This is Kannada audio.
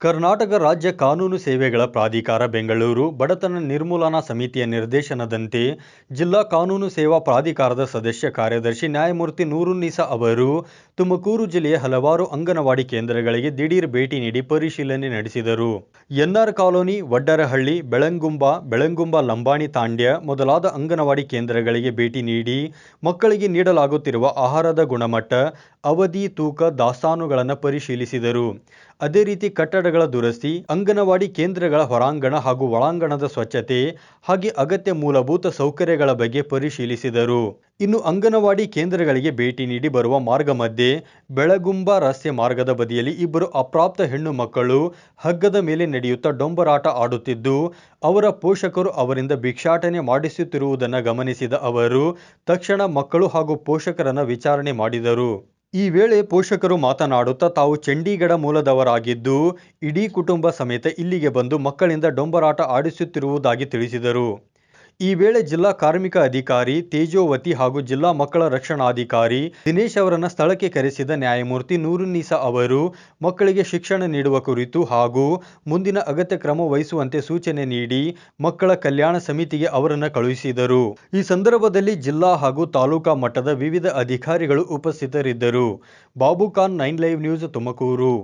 ಕರ್ನಾಟಕ ರಾಜ್ಯ ಕಾನೂನು ಸೇವೆಗಳ ಪ್ರಾಧಿಕಾರ ಬೆಂಗಳೂರು, ಬಡತನ ನಿರ್ಮೂಲನಾ ಸಮಿತಿಯ ನಿರ್ದೇಶನದಂತೆ ಜಿಲ್ಲಾ ಕಾನೂನು ಸೇವಾ ಪ್ರಾಧಿಕಾರದ ಸದಸ್ಯ ಕಾರ್ಯದರ್ಶಿ ನ್ಯಾಯಮೂರ್ತಿ ನೂರುನ್ನಿಸಾ ಅವರು ತುಮಕೂರು ಜಿಲ್ಲೆಯ ಹಲವಾರು ಅಂಗನವಾಡಿ ಕೇಂದ್ರಗಳಿಗೆ ದಿಢೀರ್ ಭೇಟಿ ನೀಡಿ ಪರಿಶೀಲನೆ ನಡೆಸಿದರು. ಎನ್ಆರ್ ಕಾಲೋನಿ, ವಡ್ಡರಹಳ್ಳಿ, ಬೆಳಂಗುಂಬ ಬೆಳಂಗುಂಬ ಲಂಬಾಣಿ ತಾಂಡ್ಯ ಮೊದಲಾದ ಅಂಗನವಾಡಿ ಕೇಂದ್ರಗಳಿಗೆ ಭೇಟಿ ನೀಡಿ ಮಕ್ಕಳಿಗೆ ನೀಡಲಾಗುತ್ತಿರುವ ಆಹಾರದ ಗುಣಮಟ್ಟ, ಅವಧಿ, ತೂಕ, ದಾಸ್ತಾನುಗಳನ್ನು ಪರಿಶೀಲಿಸಿದರು. ಅದೇ ರೀತಿ ಕಟ್ಟಡಗಳ ದುರಸ್ತಿ, ಅಂಗನವಾಡಿ ಕೇಂದ್ರಗಳ ಹೊರಾಂಗಣ ಹಾಗೂ ಒಳಾಂಗಣದ ಸ್ವಚ್ಛತೆ ಹಾಗೆ ಅಗತ್ಯ ಮೂಲಭೂತ ಸೌಕರ್ಯಗಳ ಬಗ್ಗೆ ಪರಿಶೀಲಿಸಿದರು. ಇನ್ನು ಅಂಗನವಾಡಿ ಕೇಂದ್ರಗಳಿಗೆ ಭೇಟಿ ನೀಡಿ ಬರುವ ಮಾರ್ಗ ಮಧ್ಯೆ ಬೆಳಗುಂಬ ರಸ್ತೆ ಮಾರ್ಗದ ಬದಿಯಲ್ಲಿ ಇಬ್ಬರು ಅಪ್ರಾಪ್ತ ಹೆಣ್ಣು ಮಕ್ಕಳು ಹಗ್ಗದ ಮೇಲೆ ನಡೆಯುತ್ತಾ ಡೊಂಬರಾಟ ಆಡುತ್ತಿದ್ದು, ಅವರ ಪೋಷಕರು ಅವರಿಂದ ಭಿಕ್ಷಾಟನೆ ಮಾಡಿಸುತ್ತಿರುವುದನ್ನು ಗಮನಿಸಿದ ಅವರು, ತಕ್ಷಣ ಮಕ್ಕಳು ಹಾಗೂ ಪೋಷಕರನ್ನು ವಿಚಾರಣೆ ಮಾಡಿದರು. ಈ ವೇಳೆ ಪೋಷಕರು ಮಾತನಾಡುತ್ತಾ ತಾವು ಚಂಡೀಗಢ ಮೂಲದವರಾಗಿದ್ದು, ಇಡೀ ಕುಟುಂಬ ಸಮೇತ ಇಲ್ಲಿಗೆ ಬಂದು ಮಕ್ಕಳಿಂದ ಡೊಂಬರಾಟ ಆಡಿಸುತ್ತಿರುವುದಾಗಿ ತಿಳಿಸಿದರು. ಈ ವೇಳೆ ಜಿಲ್ಲಾ ಕಾರ್ಮಿಕ ಅಧಿಕಾರಿ, ತೇಜೋವತಿ ಹಾಗೂ ಜಿಲ್ಲಾ ಮಕ್ಕಳ ರಕ್ಷಣಾಧಿಕಾರಿ ದಿನೇಶ್ ಅವರನ್ನು ಸ್ಥಳಕ್ಕೆ ಕರೆಸಿದ ನ್ಯಾಯಮೂರ್ತಿ ನೂರುನ್ನೀಸಾ ಅವರು ಮಕ್ಕಳಿಗೆ ಶಿಕ್ಷಣ ನೀಡುವ ಕುರಿತು ಹಾಗೂ ಮುಂದಿನ ಅಗತ್ಯ ಕ್ರಮ ವಹಿಸುವಂತೆ ಸೂಚನೆ ನೀಡಿ ಮಕ್ಕಳ ಕಲ್ಯಾಣ ಸಮಿತಿಗೆ ಅವರನ್ನು ಕಳುಹಿಸಿದರು. ಈ ಸಂದರ್ಭದಲ್ಲಿ ಜಿಲ್ಲಾ ಹಾಗೂ ತಾಲೂಕಾ ಮಟ್ಟದ ವಿವಿಧ ಅಧಿಕಾರಿಗಳು ಉಪಸ್ಥಿತರಿದ್ದರು. Babu Khan nine live news Tumakuru.